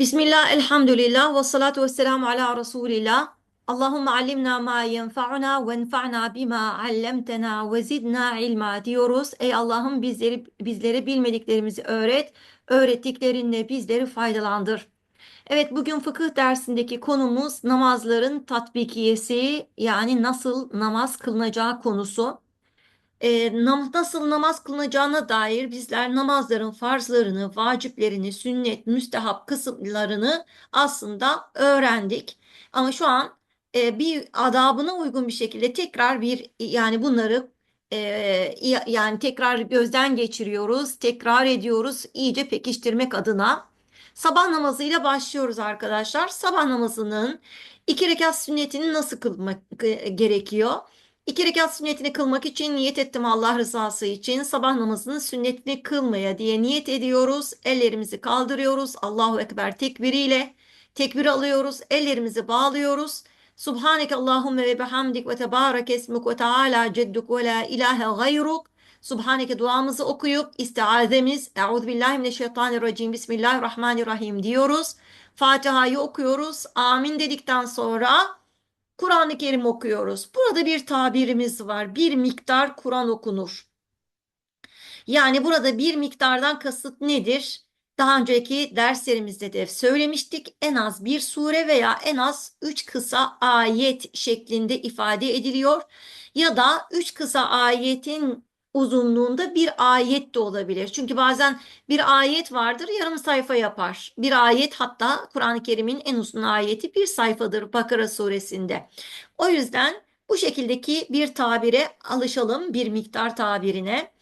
Bismillah, elhamdülillah, ve salatu ve selamu ala Resulillah. Allahümme allimna ma yenfa'una ve enfa'na bima allemtena ve zidna ilma diyoruz. Ey Allah'ım bizleri, bizlere bilmediklerimizi öğret, öğrettiklerinle bizleri faydalandır. Evet, bugün fıkıh dersindeki konumuz namazların tatbikiyesi yani nasıl namaz kılınacağı konusu e, nam, nasıl namaz kılınacağına dair bizler namazların farzlarını, vaciplerini, sünnet, müstehap kısımlarını aslında öğrendik. Ama şu an e, bir adabına uygun bir şekilde tekrar bir yani bunları e, yani tekrar gözden geçiriyoruz, tekrar ediyoruz iyice pekiştirmek adına. Sabah namazıyla başlıyoruz arkadaşlar. Sabah namazının iki rekat sünnetini nasıl kılmak e, gerekiyor? İki rekat sünnetini kılmak için niyet ettim Allah rızası için. Sabah namazının sünnetini kılmaya diye niyet ediyoruz. Ellerimizi kaldırıyoruz. Allahu Ekber tekbiriyle. Tekbir alıyoruz. Ellerimizi bağlıyoruz. Subhaneke Allahümme ve bihamdik ve tebarek esmuk ve teala cedduk ve la ilahe gayruk. Subhaneke duamızı okuyup istiazemiz Euzu billahi mineşşeytanirracim Bismillahirrahmanirrahim diyoruz. Fatiha'yı okuyoruz. Amin dedikten sonra Kur'an-ı Kerim okuyoruz. Burada bir tabirimiz var. Bir miktar Kur'an okunur. Yani burada bir miktardan kasıt nedir? Daha önceki derslerimizde de söylemiştik. En az bir sure veya en az üç kısa ayet şeklinde ifade ediliyor. Ya da üç kısa ayetin uzunluğunda bir ayet de olabilir. Çünkü bazen bir ayet vardır yarım sayfa yapar. Bir ayet hatta Kur'an-ı Kerim'in en uzun ayeti bir sayfadır Bakara suresinde. O yüzden bu şekildeki bir tabire alışalım bir miktar tabirine.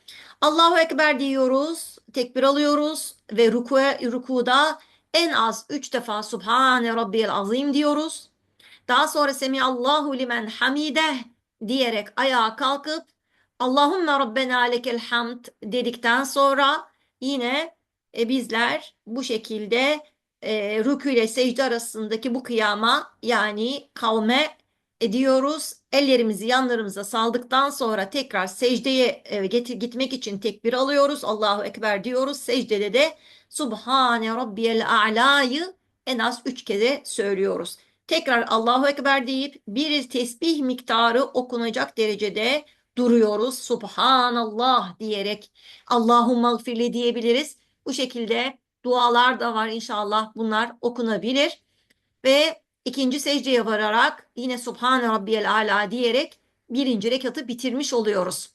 Allahu Ekber diyoruz, tekbir alıyoruz ve ruku, rukuda en az üç defa Subhane Rabbiyel Azim diyoruz. Daha sonra Semiallahu limen hamideh diyerek ayağa kalkıp Allahümme Rabbena lekel hamd dedikten sonra yine e, bizler bu şekilde e, rükû ile secde arasındaki bu kıyama yani kavme ediyoruz. Ellerimizi yanlarımıza saldıktan sonra tekrar secdeye e, getir, gitmek için tekbir alıyoruz. Allahu Ekber diyoruz. Secdede de Subhane Rabbiyel A'la'yı en az üç kere söylüyoruz. Tekrar Allahu Ekber deyip bir tesbih miktarı okunacak derecede duruyoruz. Subhanallah diyerek Allahumma gfirli diyebiliriz. Bu şekilde dualar da var inşallah bunlar okunabilir. Ve ikinci secdeye vararak yine Subhan Rabbiyel Ala diyerek birinci rekatı bitirmiş oluyoruz.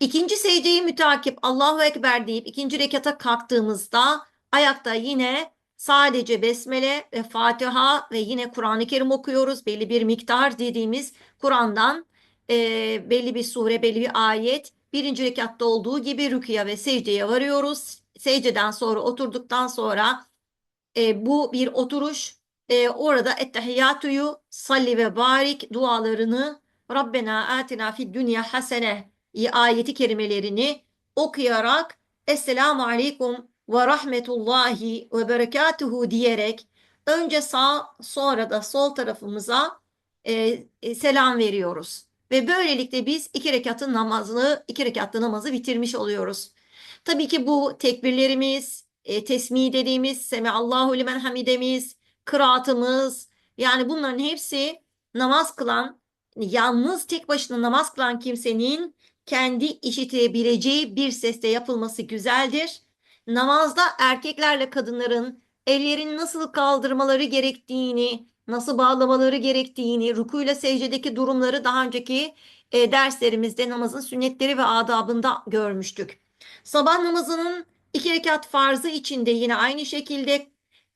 İkinci secdeyi mütakip Allahu Ekber deyip ikinci rekata kalktığımızda ayakta yine sadece Besmele ve Fatiha ve yine Kur'an-ı Kerim okuyoruz. Belli bir miktar dediğimiz Kur'an'dan e, belli bir sure, belli bir ayet. Birinci rekatta olduğu gibi rüküye ve secdeye varıyoruz. Secdeden sonra oturduktan sonra e, bu bir oturuş. E, orada ettehiyyatuyu salli ve barik dualarını Rabbena atina fid dünya hasene ayeti kerimelerini okuyarak Esselamu aleyküm ve rahmetullahi ve berekatuhu diyerek önce sağ sonra da sol tarafımıza e, selam veriyoruz. Ve böylelikle biz iki rekatın namazını, iki rekatlı namazı bitirmiş oluyoruz. Tabii ki bu tekbirlerimiz, e, tesmih dediğimiz, Semiallahu limen hamidemiz, kıraatımız, yani bunların hepsi namaz kılan, yalnız tek başına namaz kılan kimsenin kendi işitebileceği bir seste yapılması güzeldir. Namazda erkeklerle kadınların ellerini nasıl kaldırmaları gerektiğini, nasıl bağlamaları gerektiğini, rukuyla secdedeki durumları daha önceki e, derslerimizde namazın sünnetleri ve adabında görmüştük. Sabah namazının iki rekat farzı içinde yine aynı şekilde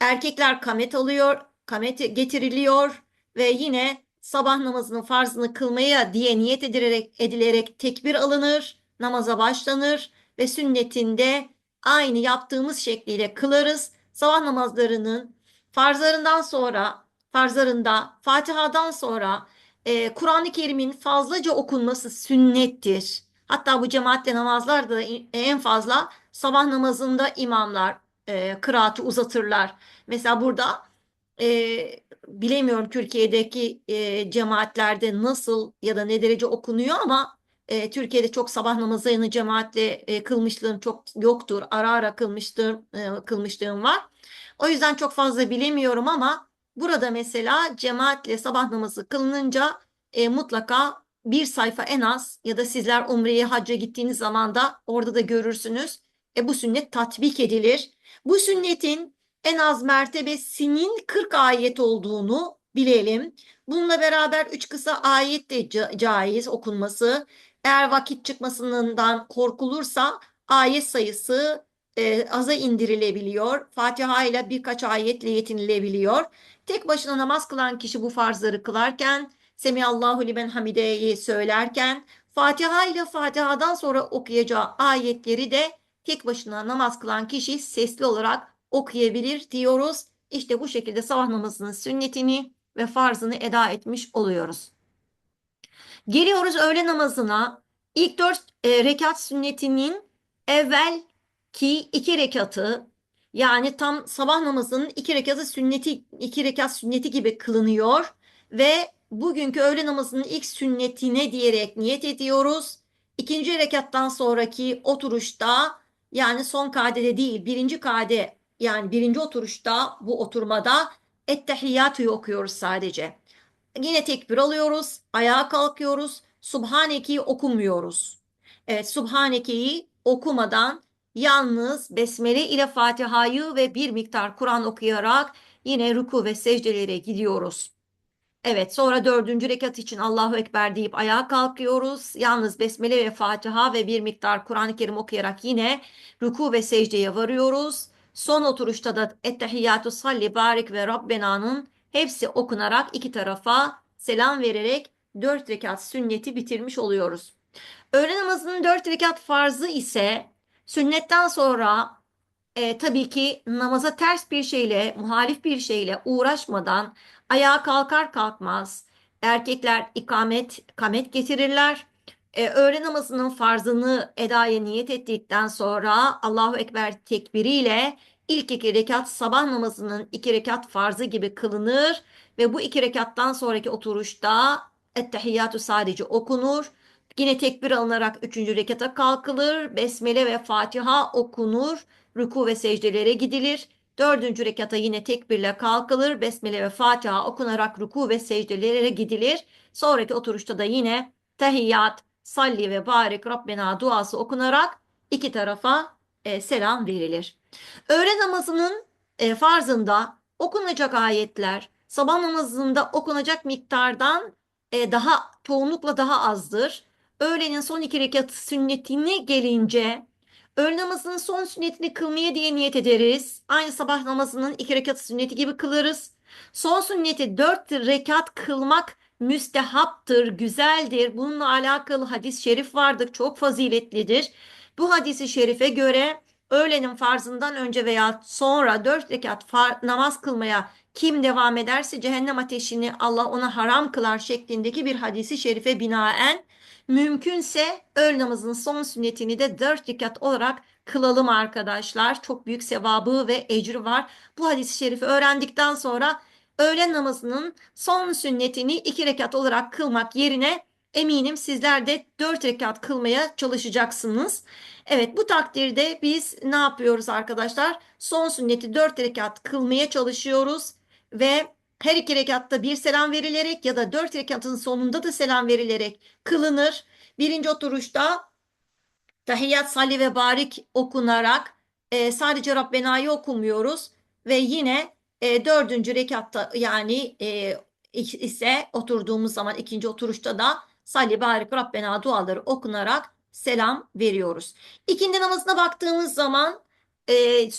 erkekler kamet alıyor, kamet getiriliyor ve yine sabah namazının farzını kılmaya diye niyet edilerek, edilerek tekbir alınır, namaza başlanır ve sünnetinde aynı yaptığımız şekliyle kılarız. Sabah namazlarının farzlarından sonra farzlarında Fatiha'dan sonra e, Kur'an-ı Kerim'in fazlaca okunması sünnettir. Hatta bu cemaatle namazlarda en fazla sabah namazında imamlar e, kıraatı uzatırlar. Mesela burada e, bilemiyorum Türkiye'deki e, cemaatlerde nasıl ya da ne derece okunuyor ama e, Türkiye'de çok sabah namazını cemaatle e, kılmışlığım çok yoktur. Ara ara kılmıştım, e, kılmışlığım var. O yüzden çok fazla bilemiyorum ama burada mesela cemaatle sabah namazı kılınınca e, mutlaka bir sayfa en az ya da sizler umreye hacca gittiğiniz zaman da orada da görürsünüz. E, bu sünnet tatbik edilir. Bu sünnetin en az mertebesinin 40 ayet olduğunu bilelim. Bununla beraber üç kısa ayet de ca- caiz okunması. Eğer vakit çıkmasından korkulursa ayet sayısı e, aza indirilebiliyor. Fatiha ile birkaç ayetle yetinilebiliyor. Tek başına namaz kılan kişi bu farzları kılarken, Semiyallahu limen hamideyi söylerken, Fatiha ile Fatiha'dan sonra okuyacağı ayetleri de tek başına namaz kılan kişi sesli olarak okuyabilir diyoruz. İşte bu şekilde sabah namazının sünnetini ve farzını eda etmiş oluyoruz. Geliyoruz öğle namazına. İlk dört e, rekat sünnetinin evvelki iki rekatı yani tam sabah namazının iki rekatı sünneti iki rekat sünneti gibi kılınıyor ve bugünkü öğle namazının ilk sünnetine diyerek niyet ediyoruz. İkinci rekattan sonraki oturuşta yani son kadede değil birinci kade yani birinci oturuşta bu oturmada ettehiyyatü okuyoruz sadece. Yine tekbir alıyoruz, ayağa kalkıyoruz, Subhaneke'yi okumuyoruz. Evet, Subhaneke'yi okumadan yalnız Besmele ile Fatiha'yı ve bir miktar Kur'an okuyarak yine ruku ve secdelere gidiyoruz. Evet, sonra dördüncü rekat için Allahu Ekber deyip ayağa kalkıyoruz. Yalnız Besmele ve Fatiha ve bir miktar Kur'an-ı Kerim okuyarak yine ruku ve secdeye varıyoruz. Son oturuşta da Ettehiyyatü Salli Barik ve Rabbena'nın hepsi okunarak iki tarafa selam vererek dört rekat sünneti bitirmiş oluyoruz. Öğle namazının dört rekat farzı ise sünnetten sonra e, tabii ki namaza ters bir şeyle, muhalif bir şeyle uğraşmadan ayağa kalkar kalkmaz erkekler ikamet, kamet getirirler. E, öğle namazının farzını edaya niyet ettikten sonra Allahu Ekber tekbiriyle ilk iki rekat sabah namazının iki rekat farzı gibi kılınır ve bu iki rekattan sonraki oturuşta ettehiyyatü sadece okunur. Yine tekbir alınarak üçüncü rekata kalkılır. Besmele ve Fatiha okunur. Ruku ve secdelere gidilir. Dördüncü rekata yine tekbirle kalkılır. Besmele ve Fatiha okunarak ruku ve secdelere gidilir. Sonraki oturuşta da yine tahiyyat, salli ve barik Rabbena duası okunarak iki tarafa e, selam verilir. Öğle namazının e, farzında okunacak ayetler sabah namazında okunacak miktardan e, daha çoğunlukla daha azdır. Öğlenin son iki rekat sünnetine gelince öğle namazının son sünnetini kılmaya diye niyet ederiz. Aynı sabah namazının iki rekat sünneti gibi kılarız. Son sünneti dört rekat kılmak müstehaptır, güzeldir. Bununla alakalı hadis-i şerif vardır, çok faziletlidir. Bu hadisi şerife göre öğlenin farzından önce veya sonra dört rekat namaz kılmaya kim devam ederse cehennem ateşini Allah ona haram kılar şeklindeki bir hadisi şerife binaen mümkünse öğle namazının son sünnetini de dört rekat olarak kılalım arkadaşlar. Çok büyük sevabı ve ecri var. Bu hadisi şerifi öğrendikten sonra öğlen namazının son sünnetini iki rekat olarak kılmak yerine eminim sizler de dört rekat kılmaya çalışacaksınız. Evet bu takdirde biz ne yapıyoruz arkadaşlar? Son sünneti dört rekat kılmaya çalışıyoruz ve her iki rekatta bir selam verilerek ya da dört rekatın sonunda da selam verilerek kılınır. Birinci oturuşta tahiyyat, salli ve barik okunarak e, sadece Rabbena'yı okumuyoruz ve yine e, dördüncü rekatta yani e, ise oturduğumuz zaman ikinci oturuşta da salli barik Rabbena duaları okunarak selam veriyoruz. İkindi namazına baktığımız zaman e,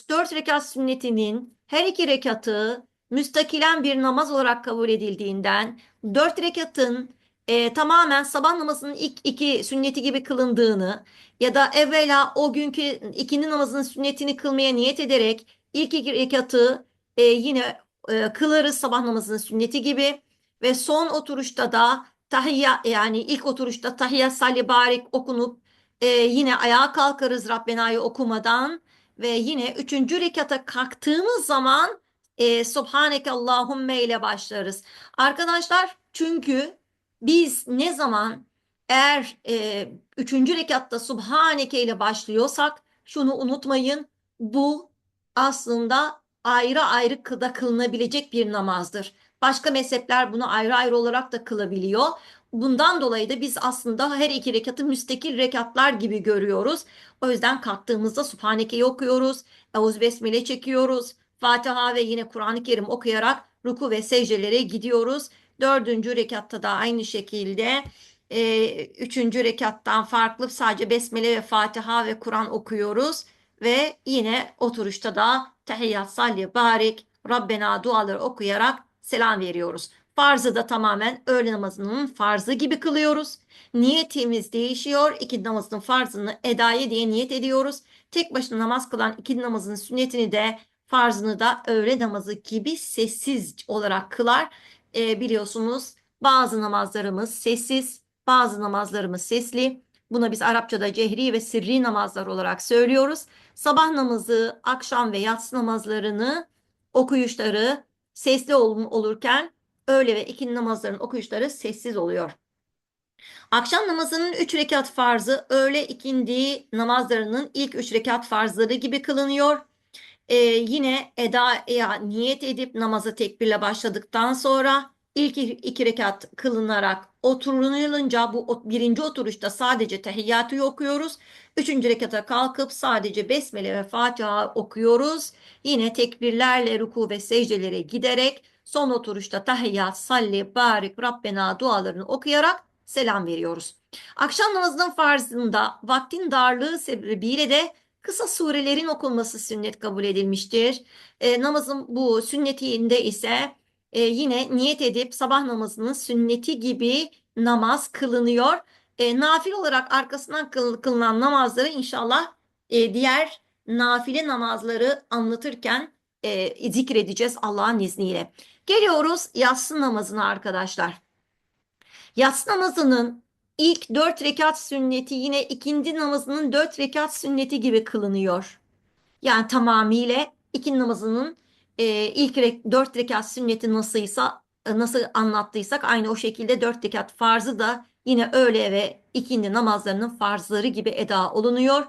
dört rekat sünnetinin her iki rekatı müstakilen bir namaz olarak kabul edildiğinden dört rekatın e, tamamen sabah namazının ilk iki sünneti gibi kılındığını ya da evvela o günkü ikindi namazının sünnetini kılmaya niyet ederek ilk iki rekatı e, yine e, kılarız sabah namazının sünneti gibi ve son oturuşta da tahiyya yani ilk oturuşta tahiyya salli barik okunup e, yine ayağa kalkarız Rabbena'yı okumadan ve yine üçüncü rekata kalktığımız zaman e, Subhaneke Allahümme ile başlarız. Arkadaşlar çünkü biz ne zaman eğer e, üçüncü rekatta Subhaneke ile başlıyorsak şunu unutmayın bu aslında ayrı ayrı kıda kılınabilecek bir namazdır. Başka mezhepler bunu ayrı ayrı olarak da kılabiliyor. Bundan dolayı da biz aslında her iki rekatı müstakil rekatlar gibi görüyoruz. O yüzden kalktığımızda Subhaneke'yi okuyoruz. Euz Besmele çekiyoruz. Fatiha ve yine Kur'an-ı Kerim okuyarak ruku ve secdelere gidiyoruz. Dördüncü rekatta da aynı şekilde e, üçüncü rekattan farklı sadece Besmele ve Fatiha ve Kur'an okuyoruz. Ve yine oturuşta da tehiyyat, salli, barik, Rabbena duaları okuyarak selam veriyoruz. Farzı da tamamen öğle namazının farzı gibi kılıyoruz. Niyetimiz değişiyor. İki namazın farzını edaya diye niyet ediyoruz. Tek başına namaz kılan iki namazın sünnetini de farzını da öğle namazı gibi sessiz olarak kılar. E, biliyorsunuz bazı namazlarımız sessiz, bazı namazlarımız sesli. Buna biz Arapçada cehri ve sirri namazlar olarak söylüyoruz. Sabah namazı, akşam ve yatsı namazlarını okuyuşları sesli ol olurken öğle ve ikindi namazların okuyuşları sessiz oluyor. Akşam namazının 3 rekat farzı öğle ikindi namazlarının ilk 3 rekat farzları gibi kılınıyor. Ee, yine edaya niyet edip namaza tekbirle başladıktan sonra ilk iki rekat kılınarak oturulunca bu birinci oturuşta sadece tehiyyatı okuyoruz. Üçüncü rekata kalkıp sadece Besmele ve Fatiha okuyoruz. Yine tekbirlerle ruku ve secdelere giderek son oturuşta tahiyyat, salli, barik, Rabbena dualarını okuyarak selam veriyoruz. Akşam namazının farzında vaktin darlığı sebebiyle de kısa surelerin okunması sünnet kabul edilmiştir. E, namazın bu sünnetinde ise e, yine niyet edip sabah namazının sünneti gibi namaz kılınıyor. E, nafil olarak arkasından kıl, kılınan namazları inşallah e, diğer nafile namazları anlatırken e, zikredeceğiz Allah'ın izniyle. Geliyoruz yatsı namazına arkadaşlar. Yatsı namazının ilk dört rekat sünneti yine ikindi namazının dört rekat sünneti gibi kılınıyor. Yani tamamıyla ikindi namazının e, ilk re dört rekat sünneti nasılsa e, nasıl anlattıysak aynı o şekilde dört rekat farzı da yine öğle ve ikindi namazlarının farzları gibi eda olunuyor.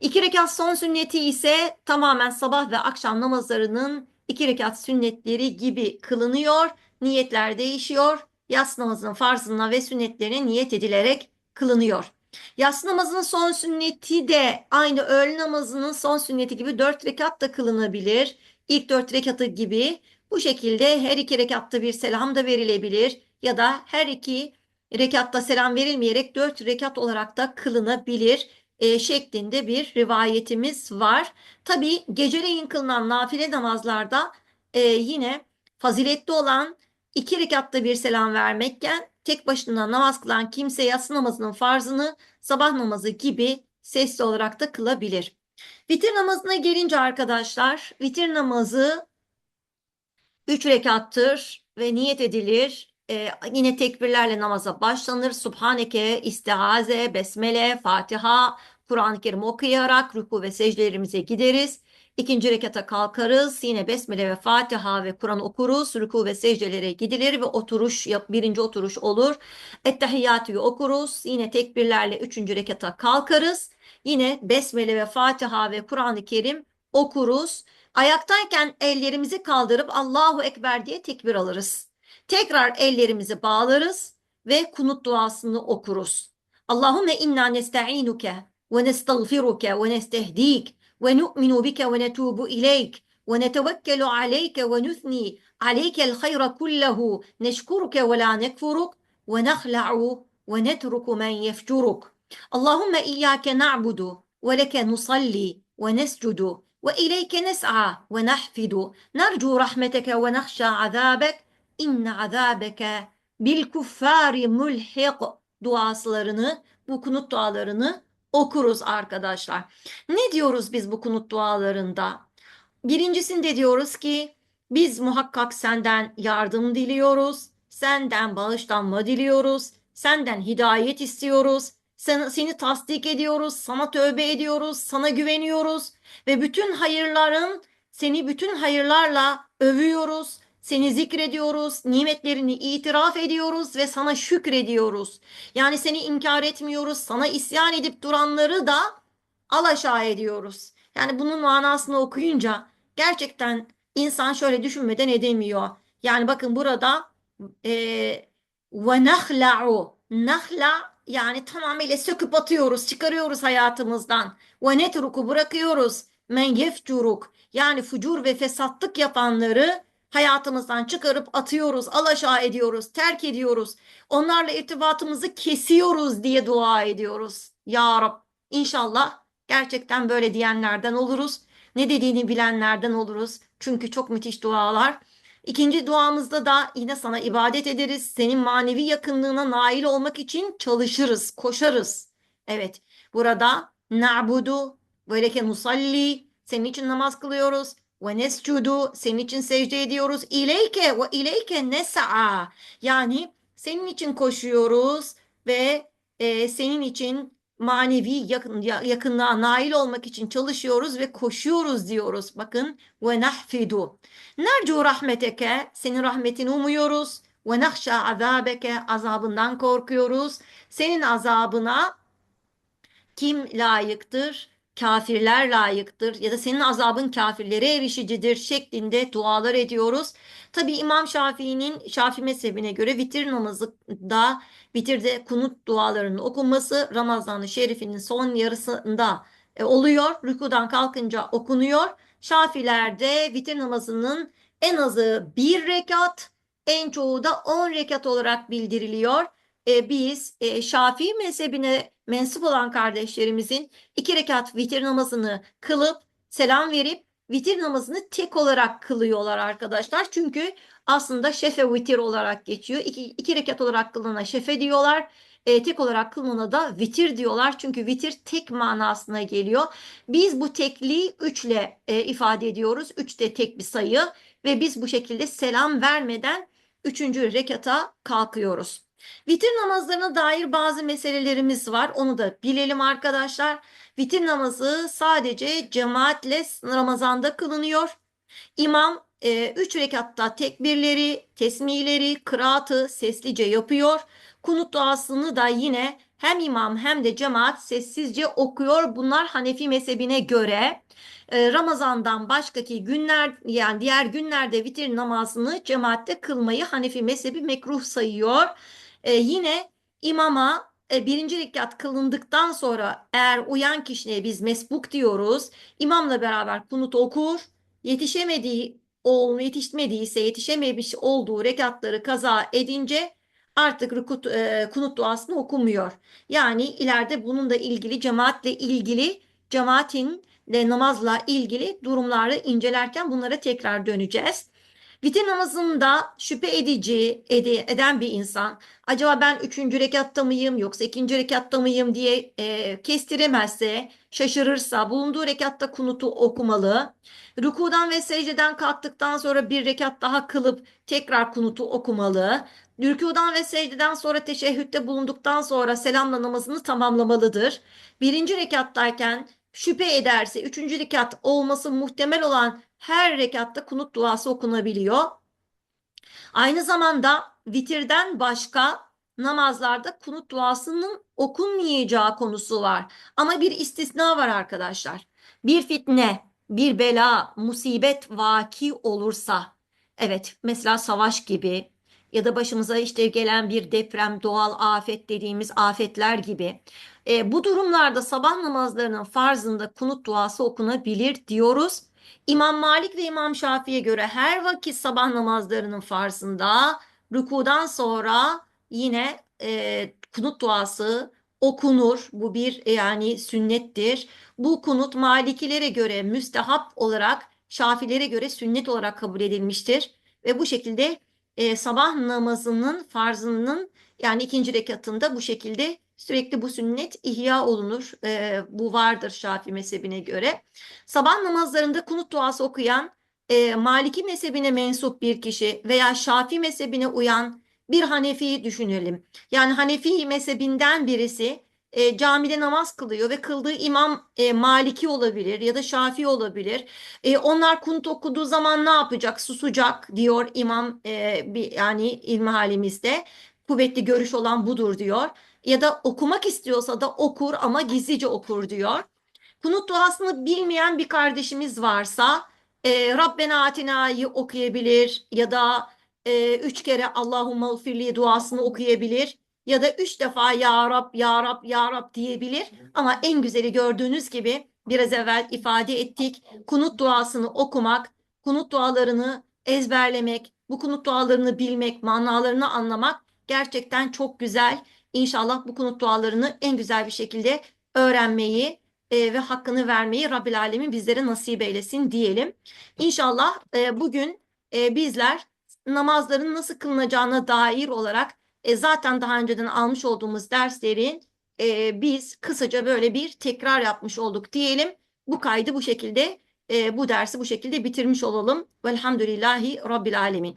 İki rekat son sünneti ise tamamen sabah ve akşam namazlarının iki rekat sünnetleri gibi kılınıyor. Niyetler değişiyor. Yatsı namazının farzına ve sünnetlerine niyet edilerek kılınıyor. Yatsı namazının son sünneti de aynı öğle namazının son sünneti gibi dört rekat da kılınabilir. İlk dört rekatı gibi bu şekilde her iki rekatta bir selam da verilebilir ya da her iki rekatta selam verilmeyerek dört rekat olarak da kılınabilir e, şeklinde bir rivayetimiz var. Tabi geceleyin kılınan nafile namazlarda e, yine faziletli olan iki rekatta bir selam vermekken tek başına namaz kılan kimse yatsı namazının farzını sabah namazı gibi sesli olarak da kılabilir. Vitir namazına gelince arkadaşlar vitir namazı 3 rekattır ve niyet edilir. Ee, yine tekbirlerle namaza başlanır. Subhaneke, istiaze, besmele, Fatiha, Kur'an-ı Kerim okuyarak ruku ve secdelerimize gideriz. İkinci rekata kalkarız. Yine Besmele ve Fatiha ve Kur'an okuruz. Ruku ve secdelere gidilir ve oturuş, birinci oturuş olur. Ettehiyyatü'yü okuruz. Yine tekbirlerle üçüncü rekata kalkarız. Yine Besmele ve Fatiha ve Kur'an-ı Kerim okuruz. Ayaktayken ellerimizi kaldırıp Allahu Ekber diye tekbir alırız. Tekrar ellerimizi bağlarız ve kunut duasını okuruz. Allahümme inna nesta'inuke ve nestağfiruke ve nestehdik ونؤمن بك ونتوب إليك ونتوكل عليك ونثني عليك الخير كله. نشكرك ولا نكفرك ونخلع ونترك من يفجرك. اللهم إياك نعبد ولك نصلي ونسجد وإليك نسعى ونحفد. نرجو رحمتك ونخشى عذابك. إن عذابك بالكفار ملحق. duaslarını, bu kunut dualarını okuruz arkadaşlar. Ne diyoruz biz bu kunut dualarında? Birincisinde diyoruz ki biz muhakkak senden yardım diliyoruz, senden bağışlanma diliyoruz, senden hidayet istiyoruz, sen, seni tasdik ediyoruz, sana tövbe ediyoruz, sana güveniyoruz ve bütün hayırların seni bütün hayırlarla övüyoruz. Seni zikrediyoruz, nimetlerini itiraf ediyoruz ve sana şükrediyoruz. Yani seni inkar etmiyoruz, sana isyan edip duranları da alaşağı ediyoruz. Yani bunun manasını okuyunca gerçekten insan şöyle düşünmeden edemiyor. Yani bakın burada e, ve nahla'u nahla yani tamamıyla söküp atıyoruz, çıkarıyoruz hayatımızdan. Ve netruku bırakıyoruz. Men yefcuruk yani fucur ve fesatlık yapanları hayatımızdan çıkarıp atıyoruz, alaşağı ediyoruz, terk ediyoruz. Onlarla irtibatımızı kesiyoruz diye dua ediyoruz. Ya Rab inşallah gerçekten böyle diyenlerden oluruz. Ne dediğini bilenlerden oluruz. Çünkü çok müthiş dualar. İkinci duamızda da yine sana ibadet ederiz. Senin manevi yakınlığına nail olmak için çalışırız, koşarız. Evet, burada na'budu leke nusalli senin için namaz kılıyoruz. Ve nescudu senin için secde ediyoruz. İleyke ve ileyke nes'a yani senin için koşuyoruz ve e, senin için manevi yakın, yakınlığa nail olmak için çalışıyoruz ve koşuyoruz diyoruz. Bakın ve nahfidu. Nercu rahmeteke senin rahmetini umuyoruz. Ve nahşa azabeke azabından korkuyoruz. Senin azabına kim layıktır? Kafirler layıktır ya da senin azabın kafirlere erişicidir şeklinde dualar ediyoruz. Tabi İmam Şafii'nin Şafii mezhebine göre vitir namazı da vitirde kunut dualarının okunması Ramazan-ı Şerif'inin son yarısında e, oluyor. Rükudan kalkınca okunuyor. Şafilerde vitir namazının en azı bir rekat, en çoğu da on rekat olarak bildiriliyor. E, biz e, Şafii mezhebine mensup olan kardeşlerimizin iki rekat vitir namazını kılıp selam verip vitir namazını tek olarak kılıyorlar arkadaşlar. Çünkü aslında şefe vitir olarak geçiyor. İki, iki rekat olarak kılına şefe diyorlar. E, tek olarak kılmana da vitir diyorlar. Çünkü vitir tek manasına geliyor. Biz bu tekliği üçle e, ifade ediyoruz. Üç de tek bir sayı ve biz bu şekilde selam vermeden üçüncü rekata kalkıyoruz. Vitir namazlarına dair bazı meselelerimiz var. Onu da bilelim arkadaşlar. Vitir namazı sadece cemaatle Ramazan'da kılınıyor. İmam 3 e, rekatta tekbirleri, tesmileri, kıraatı seslice yapıyor. Kunut duasını da yine hem imam hem de cemaat sessizce okuyor. Bunlar Hanefi mezhebine göre. E, Ramazan'dan başkaki günler yani diğer günlerde vitir namazını cemaatte kılmayı Hanefi mezhebi mekruh sayıyor. E, yine imama e, birinci rekat kılındıktan sonra eğer uyan kişiye biz mesbuk diyoruz. İmamla beraber kunut okur. Yetişemediği ol, yetişmediyse yetişememiş olduğu rekatları kaza edince artık rukut, e, kunut duasını okumuyor. Yani ileride bununla ilgili cemaatle ilgili cemaatin de namazla ilgili durumları incelerken bunlara tekrar döneceğiz. Vitir namazında şüphe edici ede, eden bir insan acaba ben üçüncü rekatta mıyım yoksa ikinci rekatta mıyım diye e, kestiremezse, şaşırırsa bulunduğu rekatta kunutu okumalı. Rukudan ve secdeden kalktıktan sonra bir rekat daha kılıp tekrar kunutu okumalı. Rükudan ve secdeden sonra teşehhütte bulunduktan sonra selamla namazını tamamlamalıdır. Birinci rekattayken şüphe ederse üçüncü rekat olması muhtemel olan her rekatta kunut duası okunabiliyor. Aynı zamanda vitirden başka namazlarda kunut duasının okunmayacağı konusu var. Ama bir istisna var arkadaşlar. Bir fitne, bir bela, musibet vaki olursa, evet mesela savaş gibi ya da başımıza işte gelen bir deprem, doğal afet dediğimiz afetler gibi. E, bu durumlarda sabah namazlarının farzında kunut duası okunabilir diyoruz. İmam Malik ve İmam Şafii'ye göre her vakit sabah namazlarının farzında rükudan sonra yine e, kunut duası okunur. Bu bir yani sünnettir. Bu kunut Malikilere göre müstehap olarak Şafilere göre sünnet olarak kabul edilmiştir. Ve bu şekilde e, sabah namazının farzının yani ikinci rekatında bu şekilde Sürekli bu sünnet ihya olunur. E, bu vardır Şafii mezhebine göre. Sabah namazlarında kunut duası okuyan e, Maliki mezhebine mensup bir kişi veya Şafii mezhebine uyan bir Hanefi'yi düşünelim. Yani Hanefi mezhebinden birisi e, camide namaz kılıyor ve kıldığı imam e, Maliki olabilir ya da Şafii olabilir. E, onlar kunut okuduğu zaman ne yapacak? Susacak diyor imam e, bir, yani ilmi halimizde. Kuvvetli görüş olan budur diyor ya da okumak istiyorsa da okur ama gizlice okur diyor. Kunut duasını bilmeyen bir kardeşimiz varsa e, Rabbena Atina'yı okuyabilir ya da e, üç kere Allahümme ufirli duasını okuyabilir ya da üç defa Ya Rab, Ya Rab, Ya Rab diyebilir. Ama en güzeli gördüğünüz gibi biraz evvel ifade ettik. Kunut duasını okumak, kunut dualarını ezberlemek, bu kunut dualarını bilmek, manalarını anlamak gerçekten çok güzel. İnşallah bu kunut dualarını en güzel bir şekilde öğrenmeyi e, ve hakkını vermeyi Rabbil Alemin bizlere nasip eylesin diyelim. İnşallah e, bugün e, bizler namazların nasıl kılınacağına dair olarak zaten daha önceden almış olduğumuz derslerin biz kısaca böyle bir tekrar yapmış olduk diyelim. Bu kaydı bu şekilde, bu dersi bu şekilde bitirmiş olalım. Velhamdülillahi Rabbil Alemin.